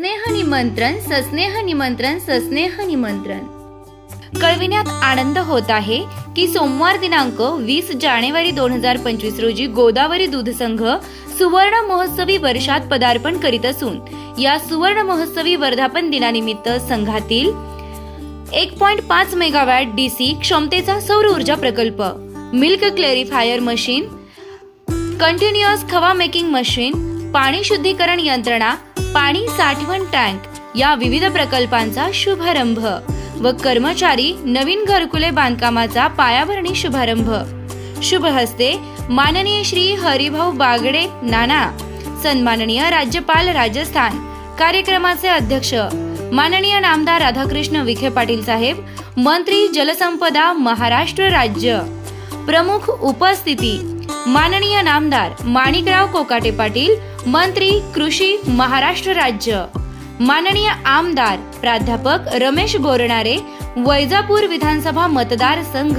सस्नेह निमंत्रण सस्नेह निमंत्रण सस्नेह निमंत्रण. कळविण्यात आनंद होत आहे की सोमवार दिनांक वीस जानेवारी दोन हजार पंचवीस रोजी गोदावरी दूध संघ सुवर्ण महोत्सवी वर्षात पदार्पण करीत असून या सुवर्ण महोत्सवी वर्धापन दिनानिमित्त संघातील एक पॉइंट पाच मेगावॅट डी सी क्षमतेचा सौर ऊर्जा प्रकल्प मिल्क क्लेरिफायर मशीन कंटिन्युअस खवा मेकिंग मशीन पाणी शुद्धीकरण यंत्रणा पाणी साठवण टँक या विविध प्रकल्पांचा शुभारंभ व कर्मचारी नवीन घरकुले बांधकामाचा पायाभरणी शुभारंभ. शुभ हस्ते माननीय श्री हरिभाऊ बागडे नाना सन्माननीय राज्यपाल राजस्थान कार्यक्रमाचे अध्यक्ष माननीय नामदार राधाकृष्ण विखे पाटील साहेब मंत्री जलसंपदा महाराष्ट्र राज्य. प्रमुख उपस्थिती माननीय नामदार माणिकराव कोकाटे पाटील मंत्री कृषी महाराष्ट्र राज्य. माननीय आमदार प्राध्यापक रमेश बोरणारे वैजापूर विधानसभा मतदार संघ.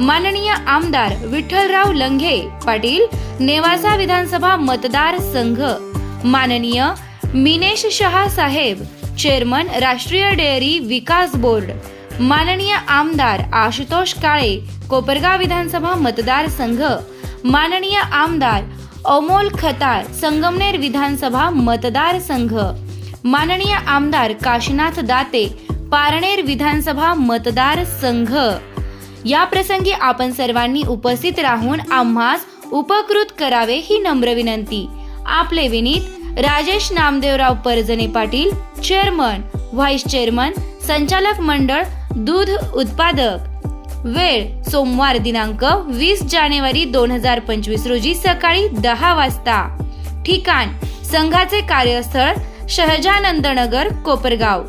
माननीय आमदार विठ्ठलराव लंघे पाटील नेवासा विधानसभा मतदार संघ. माननीय मिनेश शहा साहेब चेअरमन राष्ट्रीय डेअरी विकास बोर्ड. माननीय आमदार आशुतोष काळे कोपरगाव विधानसभा मतदारसंघ माननीय आमदार अमोल खताळ संगमनेर विधानसभा मतदार संघ. माननीय आमदार काशीनाथ दाते पारनेर विधानसभा मतदार संघ. या प्रसंगी आपण सर्वांनी उपस्थित राहून आम्हास उपकृत करावे ही नम्र विनंती. आपले Vineet Rajesh Namdevrao Parjane Patil chairman vice chairman संचालक मंडळ दूध उत्पादक. वेळ सोमवार दिनांक वीस जानेवारी दोन हजार पंचवीस रोजी सकाळी दहा वाजता. ठिकाण संघाचे कार्यस्थळ शहजानंदनगर कोपरगाव.